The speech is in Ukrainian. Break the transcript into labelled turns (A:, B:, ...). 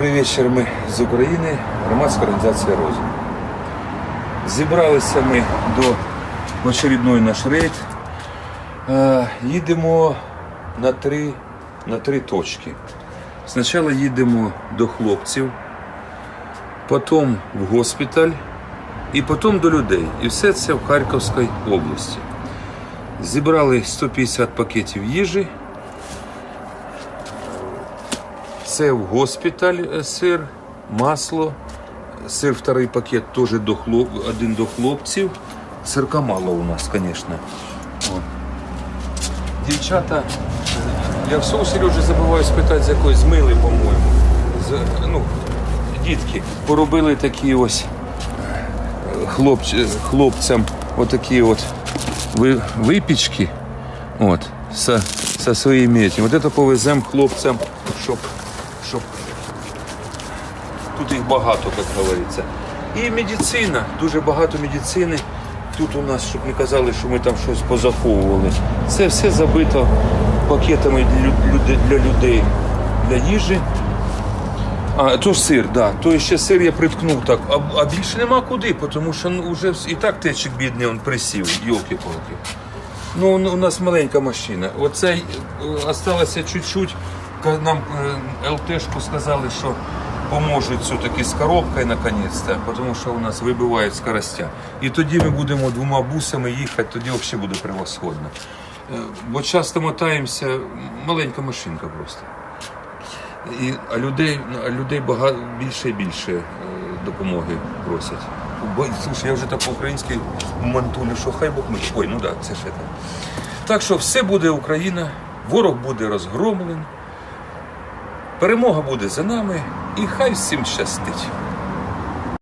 A: Добрий вечір ми з України, громадська організація Розум. Зібралися ми до в очередной наш рейд. Е, Їдемо на три, на три точки. Спочатку їдемо до хлопців, потім в госпіталь і потім до людей. І все це в Харківській області. Зібрали 150 пакетів їжі. Це в госпіталь е, сир, масло, сир второй пакет теж до хлоп, один до хлопців. Сирка мало у нас, звісно. Дівчата, е, я все у Сережі забуваю спитати, з якої змили, по-моєму. З, ну, дітки поробили такі ось е, хлопч, хлопцям отакі от ви- випічки. От, со, со своїми этим. Вот это повеземо хлопцям, щоб, щоб тут їх багато, як говориться. І медицина, дуже багато медицини. Тут у нас, щоб не казали, що ми там щось позаховували. Це все забито пакетами для, людей для їжі. А, то ж сир, да. То ще сир я приткнув так. А, а більше нема куди, тому що ну, вже і так течик бідний він присів, йолки-палки. Ну, у нас маленька машина. Оце е, осталося чуть-чуть. Нам е, ЛТшку сказали, що поможуть все-таки з коробкою наконець-то, тому що у нас вибивають скоростя. І тоді ми будемо двома бусами їхати, тоді взагалі буде превосходно. Е, Бо часто мотаємося, маленька машинка просто. І, а людей, а людей багато, більше і більше е, допомоги просять. Бо, слушай, я вже так по-українськи мантулю, що хай Бог ми. Ой, ну так, да, це ще так. Так що все буде Україна, ворог буде розгромлений, перемога буде за нами, і хай всім щастить.